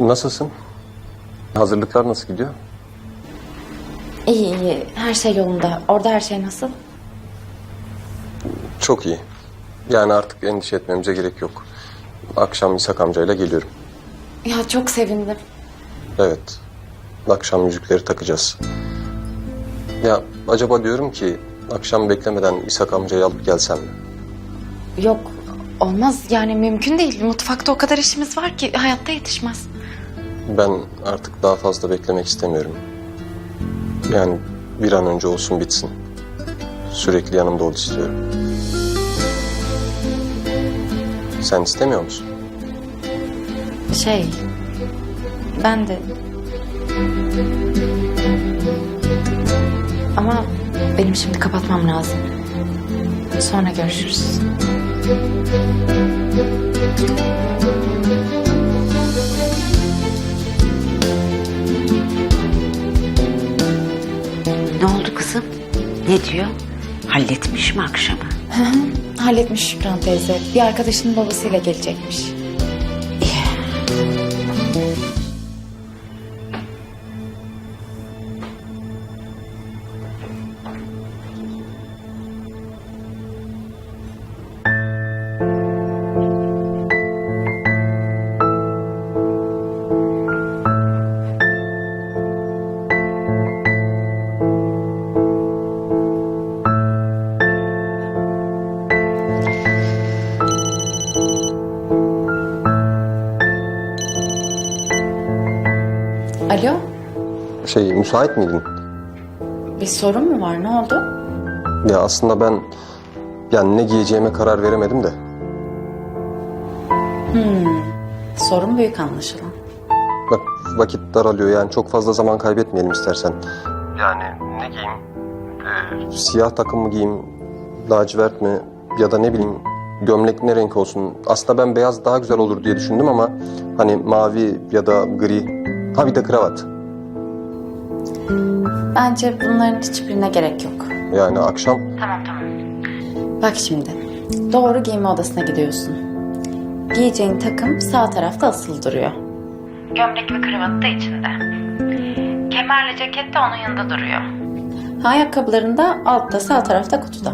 Nasılsın? Hazırlıklar nasıl gidiyor? İyi iyi. Her şey yolunda. Orada her şey nasıl? Çok iyi. Yani artık endişe etmemize gerek yok. Akşam İshak amcayla geliyorum. Ya çok sevindim. Evet. Akşam yüzükleri takacağız. Ya acaba diyorum ki akşam beklemeden İshak amcayı alıp gelsem mi? Yok olmaz yani mümkün değil. Mutfakta o kadar işimiz var ki hayatta yetişmez. Ben artık daha fazla beklemek istemiyorum. Yani bir an önce olsun bitsin. Sürekli yanımda ol istiyorum. Sen istemiyor musun? Şey ben de ama benim şimdi kapatmam lazım. Sonra görüşürüz. Ne diyor? Halletmiş mi akşamı? Halletmiş Şükran teyze. Bir arkadaşının babasıyla gelecekmiş. Şey müsait miydin? bir sorun mu var ne oldu? Ya aslında ben yani ne giyeceğime karar veremedim de. Sorun büyük anlaşılan. Bak vakit daralıyor yani çok fazla zaman kaybetmeyelim istersen. Yani ne giyeyim? siyah takım mı giyeyim? Lacivert mi? Ya da ne bileyim gömlek ne renk olsun? Aslında ben beyaz daha güzel olur diye düşündüm ama hani mavi ya da gri. Ha bir de kravat. Bence bunların hiçbirine gerek yok. Yani akşam Bak şimdi. Doğru giyinme odasına gidiyorsun. Giyeceğin takım sağ tarafta asılı duruyor. Gömlek ve kravatı da içinde. Kemerle ceket de onun yanında duruyor. Ayakkabıların da altta sağ tarafta kutuda.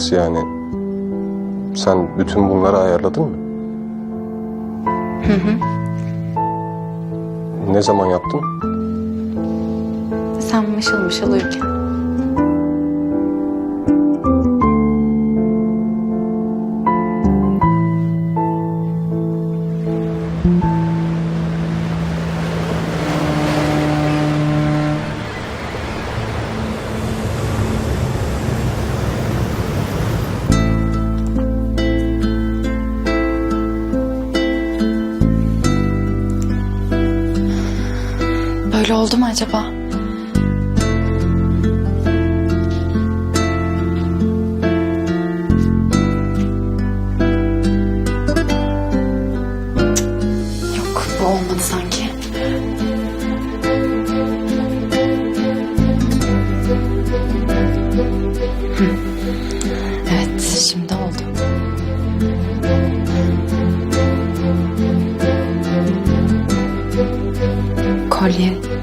nasıl yani? Sen bütün bunları ayarladın mı? Ne zaman yaptın? Sen mışıl mışıl uyurken. Acaba? Yok bu olmadı sanki. Evet şimdi oldu. Kolye.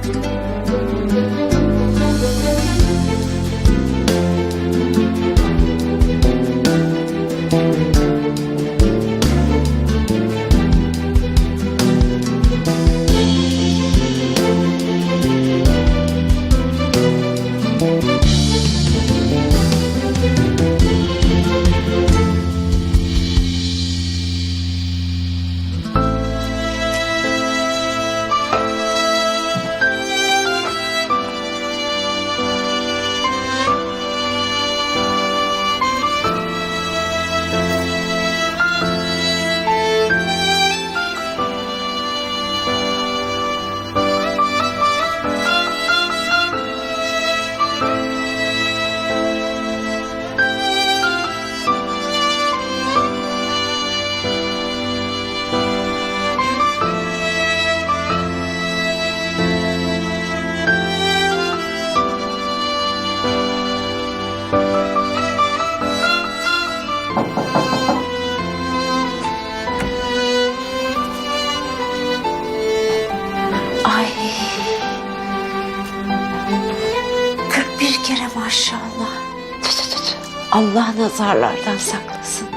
Allah nazarlardan saklasın.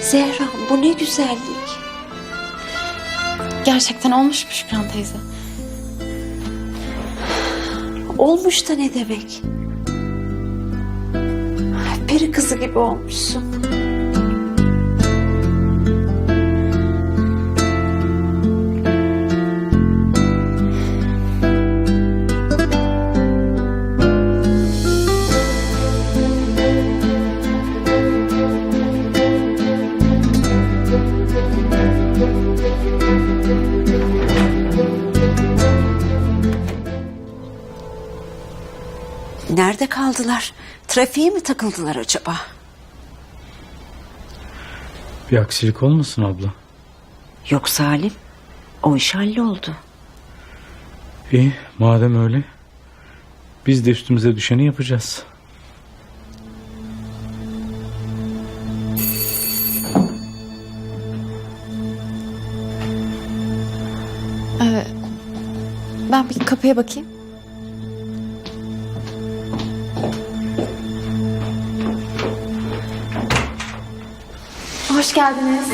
Zehra bu ne güzellik. Gerçekten olmuş mu Şükran teyze? Olmuş da ne demek? Peri kızı gibi olmuşsun. Nerede kaldılar? Trafiğe mi takıldılar acaba? Bir aksilik olmasın abla? Yok Salim. O iş halloldu. İyi madem öyle. Biz de üstümüze düşeni yapacağız. Ben bir kapıya bakayım. Geldiniz.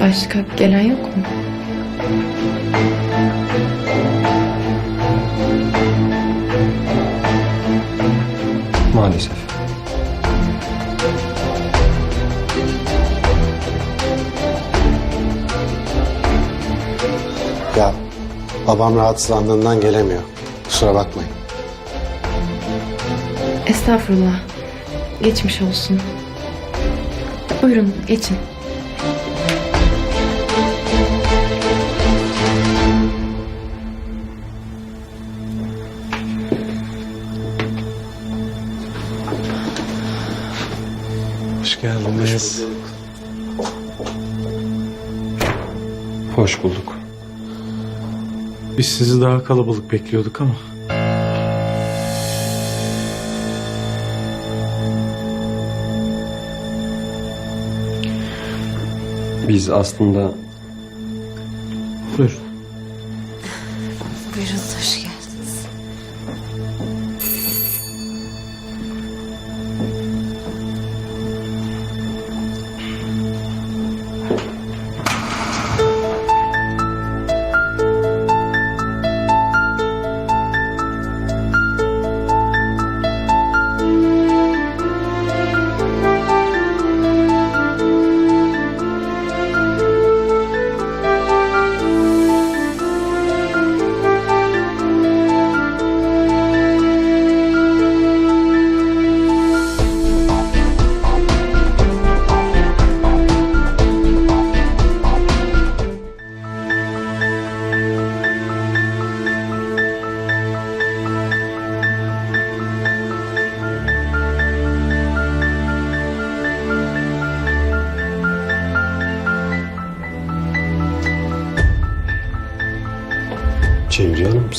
Başka gelen yok mu? Babam rahatsızlandığından gelemiyor. Kusura bakmayın. Estağfurullah. Geçmiş olsun. Buyurun geçin. Hoş geldiniz. Hoş bulduk. Biz sizi daha kalabalık bekliyorduk ama. Biz aslında Buyurun. Buyurun hoş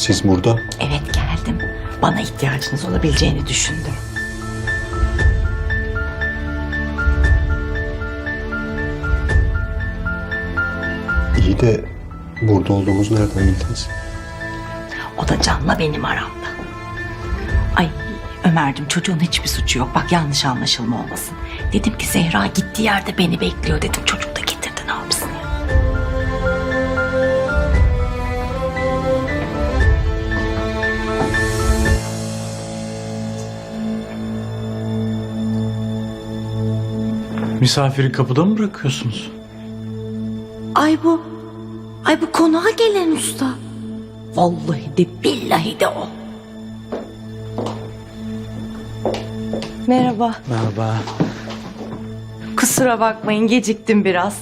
siz burada. Evet geldim. Bana ihtiyacınız olabileceğini düşündüm. İyi de burada olduğumuzu nereden bildiniz? O da Can'la benim aramda. Ay Ömer'cim çocuğun hiçbir suçu yok. Bak yanlış anlaşılma olmasın. Dedim ki Zehra gittiği yerde beni bekliyor dedim. Çocuk Misafiri kapıda mı bırakıyorsunuz? Ay bu, ay bu konağa gelen usta. Vallahi de billahi de o. Merhaba. Merhaba. Kusura bakmayın geciktim biraz.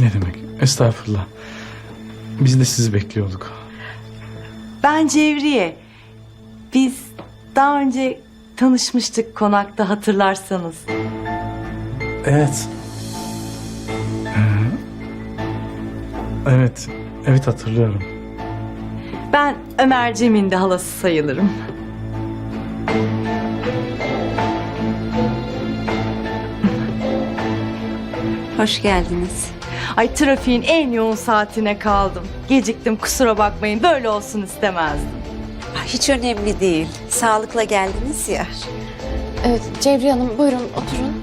Ne demek? Estağfurullah. Biz de sizi bekliyorduk. Ben Cevriye. Biz daha önce tanışmıştık konakta hatırlarsanız. Evet. Evet, evet hatırlıyorum. Ben Ömerciğimin de halası sayılırım. Hoş geldiniz. Ay trafiğin en yoğun saatine kaldım. Geciktim kusura bakmayın böyle olsun istemezdim. Hiç önemli değil. Sağlıkla geldiniz ya. Evet Cevriye Hanım buyurun oturun.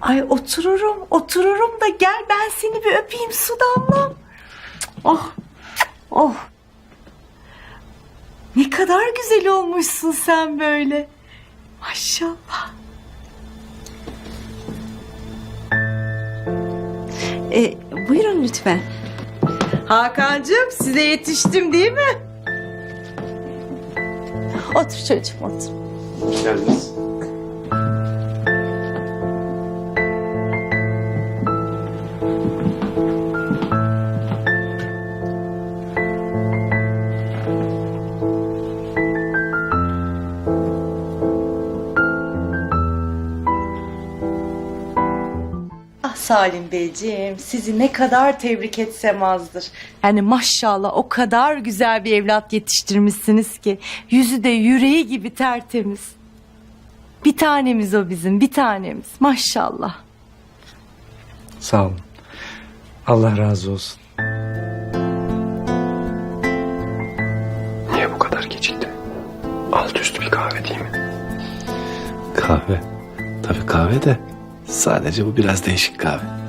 Ay otururum otururum da gel ben seni bir öpeyim su. Oh oh. Ne kadar güzel olmuşsun sen böyle. Maşallah. E, buyurun lütfen. Hakan'cığım size yetiştim değil mi? Otur çocuğum otur. Geldiniz. Ah Salim Beyciğim sizi ne kadar tebrik etsem azdır. Yani maşallah o kadar güzel bir evlat yetiştirmişsiniz ki yüzü de yüreği gibi tertemiz. Bir tanemiz o bizim bir tanemiz maşallah. Sağ olun. Allah razı olsun. Niye bu kadar gecikti? Alt üstü bir kahve değil mi? Kahve. Tabii kahve de sadece bu biraz değişik kahve.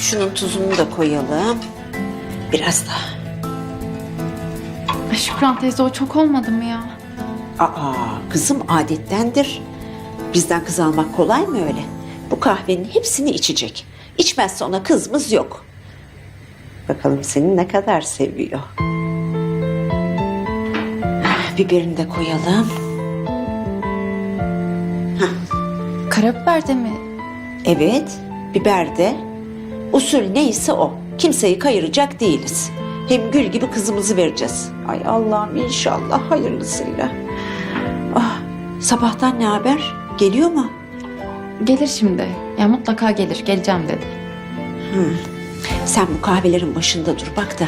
Şunun tuzunu da koyalım. Biraz daha. Ay, Şükran teyze o çok olmadı mı ya? Aa, kızım adettendir. Bizden kız almak kolay mı öyle? Bu kahvenin hepsini içecek. İçmezse ona kızımız yok. Bakalım seni ne kadar seviyor. Ah, Biberini de koyalım. Karabiber de mi? Evet, biber de. Usul neyse o. Kimseyi kayıracak değiliz. Hem gül gibi kızımızı vereceğiz. Ay Allah'ım inşallah hayırlısıyla. Ah, sabahtan ne haber? Geliyor mu? Gelir şimdi. Ya mutlaka gelir. Geleceğim dedi. Sen bu kahvelerin başında dur bak da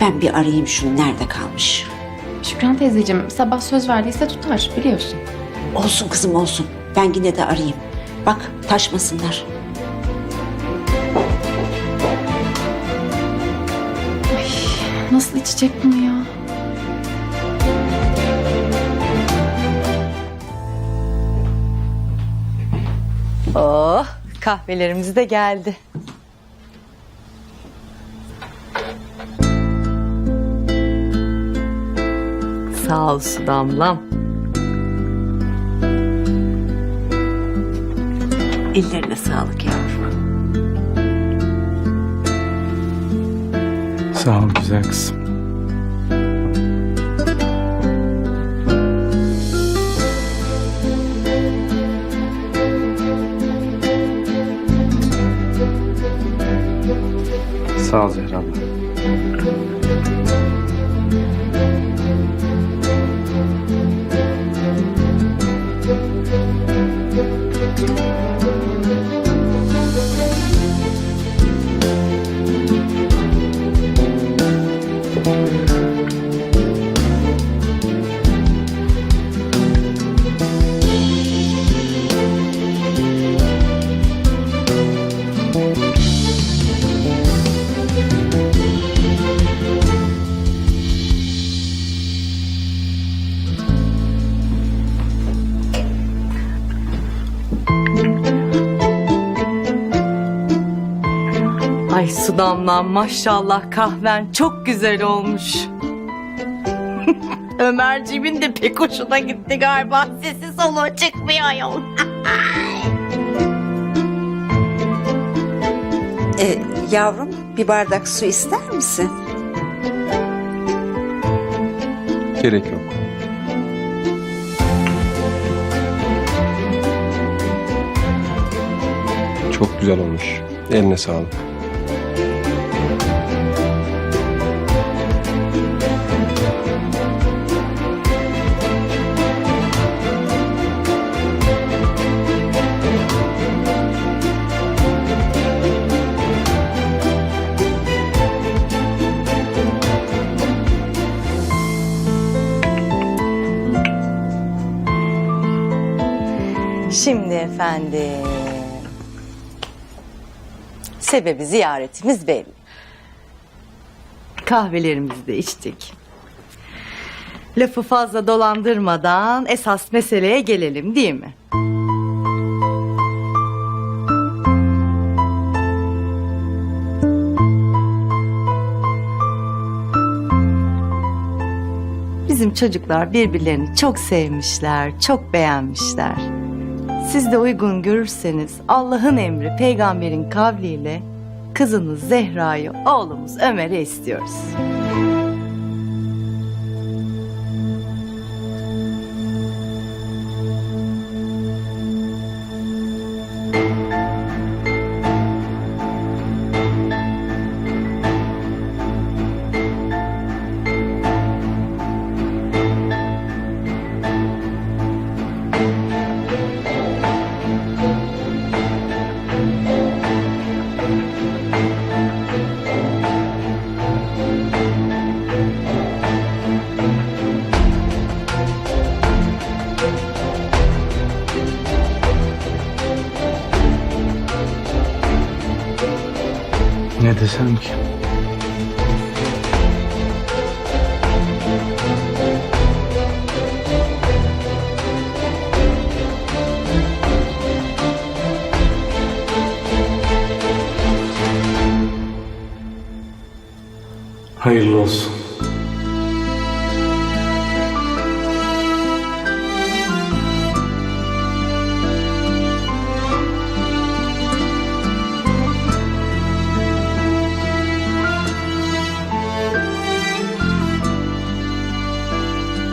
ben bir arayayım şunu nerede kalmış. Şükran teyzeciğim sabah söz verdiyse tutar biliyorsun. Olsun kızım olsun. Ben yine de arayayım. Bak taşmasınlar. Nasıl içecek bunu ya? Oh kahvelerimiz de geldi. Sağ ol damlam. Ellerine sağlık yavrum. Sağ ol güzel kızım. Sağ ol Zehra abla. Ay su damlam maşallah kahven çok güzel olmuş. Ömerciğimin de pek hoşuna gitti galiba. Sesi soluğu çıkmıyor ayol. E, yavrum bir bardak su ister misin? Gerek yok. Çok güzel olmuş. Eline sağlık. Sebebi ziyaretimiz belli. Kahvelerimizi de içtik. Lafı fazla dolandırmadan esas meseleye gelelim değil mi? Bizim çocuklar birbirlerini çok sevmişler, çok beğenmişler. Siz de uygun görürseniz Allah'ın emri peygamberin kavliyle kızınız Zehra'yı oğlumuz Ömer'e istiyoruz. Hayırlı olsun.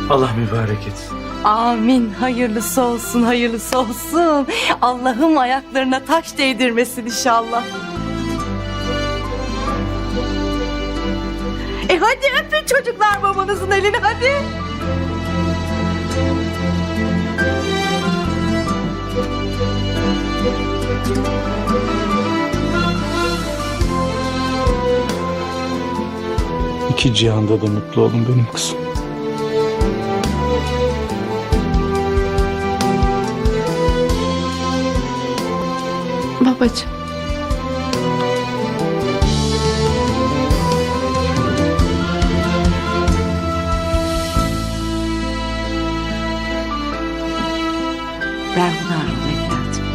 Allah mübarek etsin. Amin. Hayırlısı olsun, hayırlısı olsun. Allah'ım ayaklarına taş değdirmesin inşallah. Hadi öpün çocuklar babanızın elini hadi. İki cihanda da mutlu olun benim kızım. Babacığım. Berhudar ol evladım.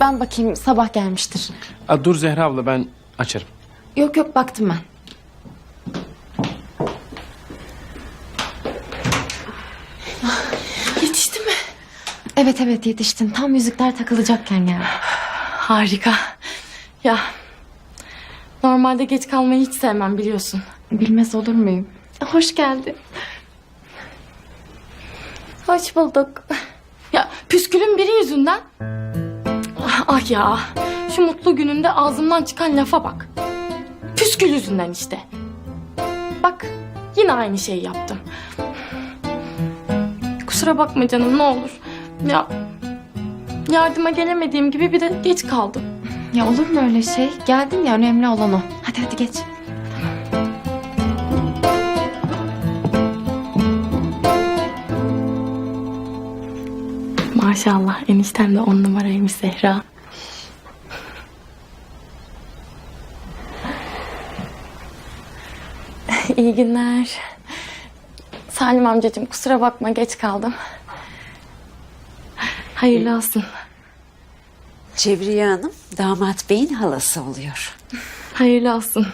Ben bakayım sabah gelmiştir. Aa, dur Zehra abla ben açarım. Yok yok baktım ben. Yetişti mi? Evet yetiştin. Tam yüzükler takılacakken geldi. Harika. Ya normalde geç kalmayı hiç sevmem biliyorsun. Bilmez olur muyum? Hoş geldin. Hoş bulduk. Ya püskülün biri yüzünden. Ah, ah ya şu mutlu gününde ağzımdan çıkan lafa bak. Püskül yüzünden işte. Bak yine aynı şeyi yaptım. Kusura bakma canım ne olur. Ya yardıma gelemediğim gibi bir de geç kaldım. Ya olur mu öyle şey? Geldin ya önemli olan o. Hadi hadi geç. Maşallah eniştem de on numaraymış Zehra. İyi günler. Salim amcacığım kusura bakma geç kaldım. Hayırlı olsun. Cevriye Hanım damat beyin halası oluyor. Hayırlı olsun.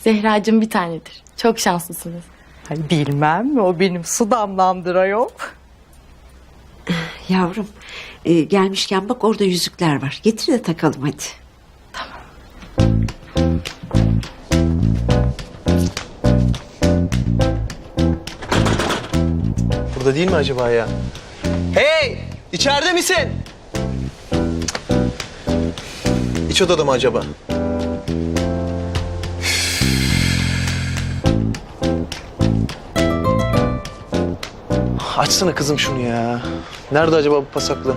Zehracığım bir tanedir. Çok şanslısınız. Ay bilmem mi o benim su damlamdır ayol. Yavrum e, gelmişken bak orada yüzükler var. Getir de takalım hadi. Burada değil mi acaba ya? Hey! İçeride misin? İç odada mı acaba? Açsana kızım şunu ya. Nerede acaba bu pasaklı?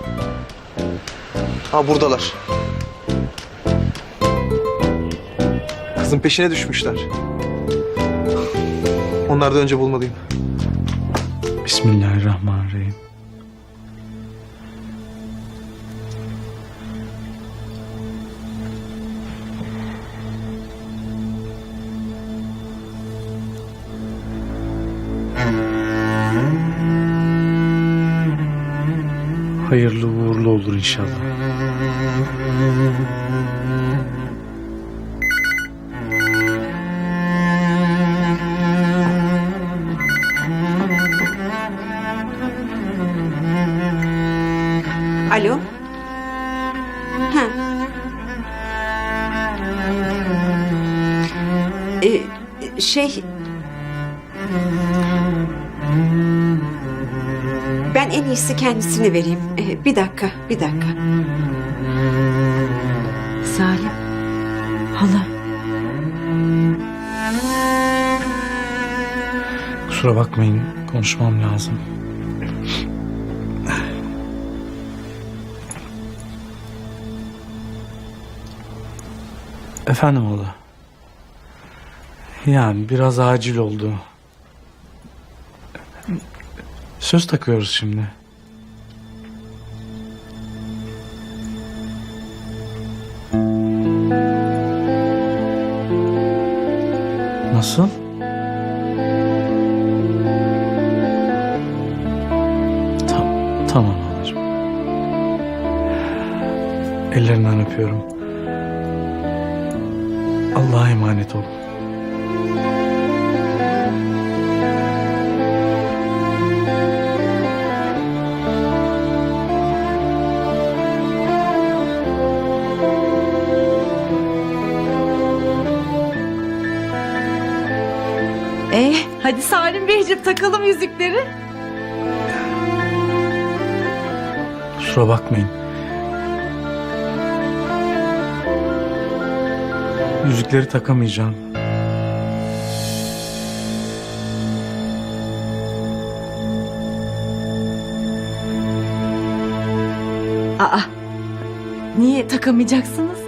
Ha buradalar. Kızın peşine düşmüşler. Onlardan önce bulmalıyım. Bismillahirrahmanirrahim. Hayırlı uğurlu olur inşallah. Alo. Ha. Ee, şey... iyisi kendisini vereyim. Ee, bir dakika, bir dakika. Salim. Hala. Kusura bakmayın konuşmam lazım. Efendim ola. Yani biraz acil oldu. Söz takıyoruz şimdi. Ellerinden öpüyorum. Allah'a emanet olun. Ee, hadi Salim Beyciğim takalım yüzükleri. Kusura bakmayın. Yüzükleri takamayacağım. Aa, niye takamayacaksınız?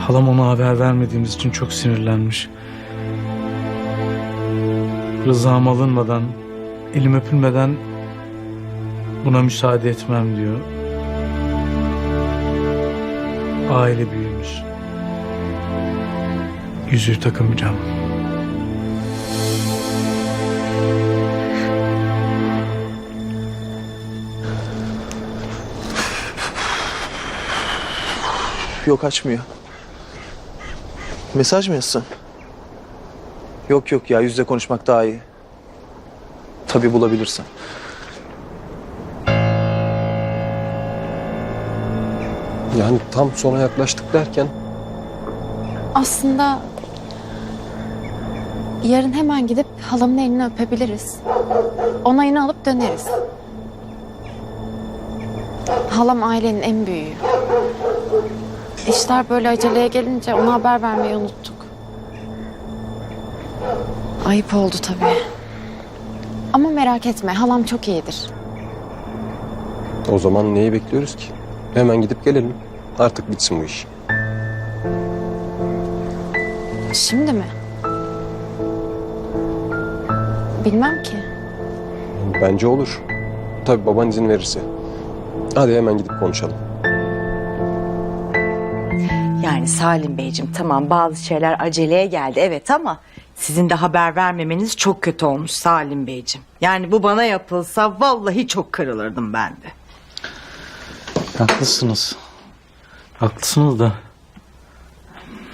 Halam ona haber vermediğimiz için çok sinirlenmiş. Rızam alınmadan, elim öpülmeden buna müsaade etmem diyor. Aile büyüğümüz. Yüzüğü takamayacağım. Yok açmıyor. Mesaj mı yazsam? Yok yok ya yüzle konuşmak daha iyi. Tabii bulabilirsen. Yani tam sona yaklaştık derken Aslında yarın hemen gidip halamın elini öpebiliriz. Onayını alıp döneriz. Halam ailenin en büyüğü. İşler böyle aceleye gelince ona haber vermeyi unuttuk. Ayıp oldu tabii. Ama merak etme halam çok iyidir. o zaman neyi bekliyoruz ki? Hemen gidip gelelim. Artık bitsin bu iş. Şimdi mi? Bilmem ki. Bence olur. Tabii baban izin verirse. Hadi hemen gidip konuşalım. Yani Salim Beyciğim tamam bazı şeyler aceleye geldi evet ama sizin de haber vermemeniz çok kötü olmuş Salim Beyciğim. Yani bu bana yapılsa vallahi çok kırılırdım ben de. Haklısınız. Haklısınız da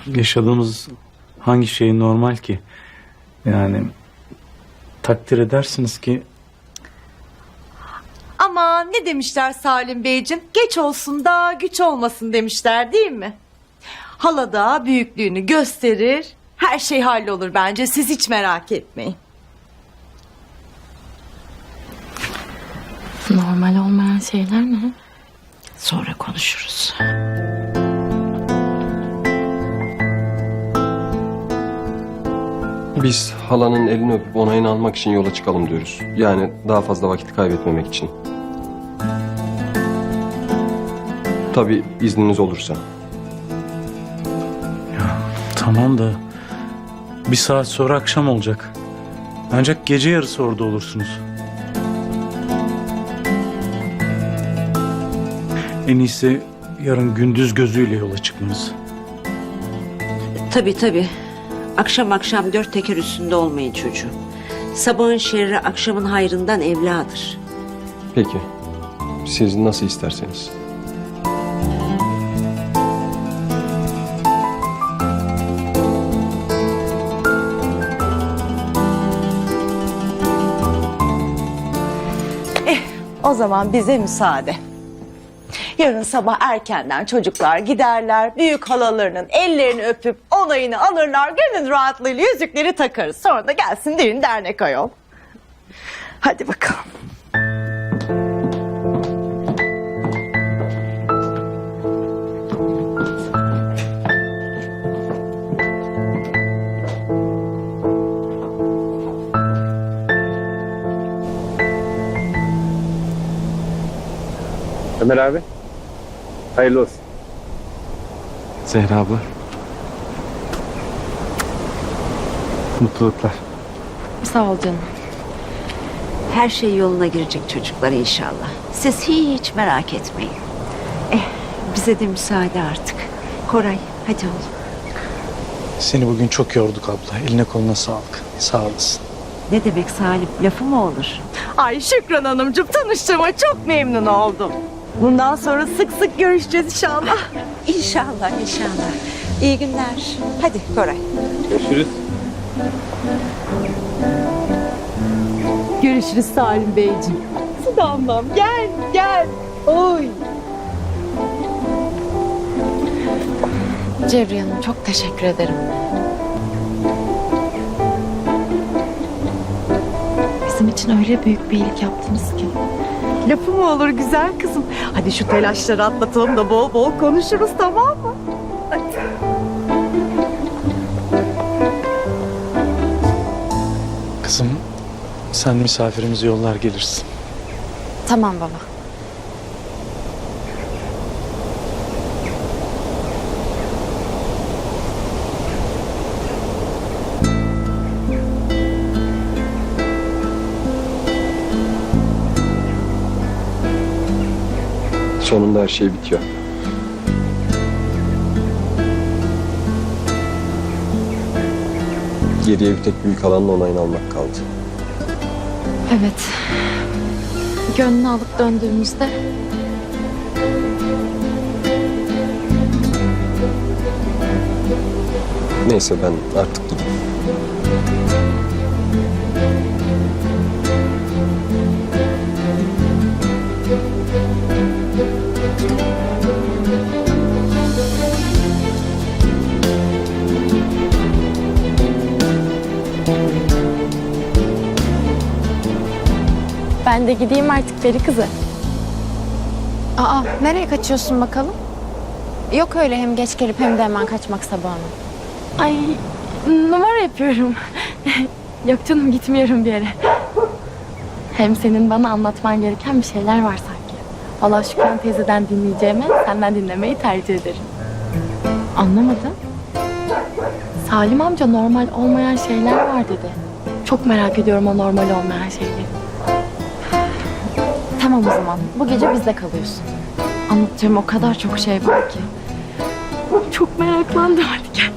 yaşadığımız hangi şey normal ki? Yani takdir edersiniz ki Ama ne demişler Salim Beyciğim? Geç olsun da güç olmasın demişler değil mi? Hala da büyüklüğünü gösterir. Her şey hallolur bence. Siz hiç merak etmeyin. Normal olmayan şeyler ne? Sonra konuşuruz. Biz halanın elini öpüp onayını almak için yola çıkalım diyoruz. Yani daha fazla vakit kaybetmemek için. Tabii izniniz olursa. Tamam da bir saat sonra akşam olacak. Ancak gece yarısı orada olursunuz. En iyisi yarın gündüz gözüyle yola çıkmanız. Tabii tabii. Akşam akşam dört teker üstünde olmayın çocuğum. Sabahın şerri akşamın hayrından evladır. Peki. Siz nasıl isterseniz. O zaman bize müsaade. Yarın sabah erkenden çocuklar giderler. Büyük halalarının ellerini öpüp onayını alırlar. Gönül rahatlığıyla yüzükleri takarız. Sonra da gelsin düğün dernek ayol. Hadi bakalım. Ömer abi. Hayırlı olsun. Zehra abla. Mutluluklar. Sağ ol canım. Her şey yoluna girecek çocuklar inşallah. Siz hiç merak etmeyin. Eh bize de müsaade artık. Koray hadi oğlum. Seni bugün çok yorduk abla. Eline koluna sağlık. Sağ olasın. Ne demek Salim lafı mı olur? Ay Şükran Hanımcığım tanıştığıma çok memnun oldum. Bundan sonra sık sık görüşeceğiz inşallah. İnşallah inşallah. İyi günler. Hadi Koray. Görüşürüz. Görüşürüz Salim Beyciğim. Damlam gel gel. Oy. Cevriye Hanım çok teşekkür ederim. Bizim için öyle büyük bir iyilik yaptınız ki. Lafı mı olur güzel kızım? Hadi şu telaşları atlatalım da bol bol konuşuruz tamam mı? Sen misafirimizi yollar gelirsin. Tamam baba. Sonunda her şey bitiyor. Geriye bir tek büyük alanın onayını almak kaldı. Evet. Gönlünü alıp döndüğümüzde Neyse ben artık gideyim. Ben de gideyim artık Peri kızı. Aa nereye kaçıyorsun bakalım? Yok öyle hem geç gelip hem de hemen kaçmak sabahına. Ay numara yapıyorum. Yok canım gitmiyorum bir yere. Hem senin bana anlatman gereken bir şeyler var sanki. Valla Şükran teyzeden dinleyeceğime senden dinlemeyi tercih ederim. Anlamadım. Salim amca normal olmayan şeyler var dedi. Çok merak ediyorum o normal olmayan şeyleri. Tamam o zaman. Bu gece bizde kalıyorsun. Anlatacağım o kadar çok şey var ki. Çok meraklandım hadi gel.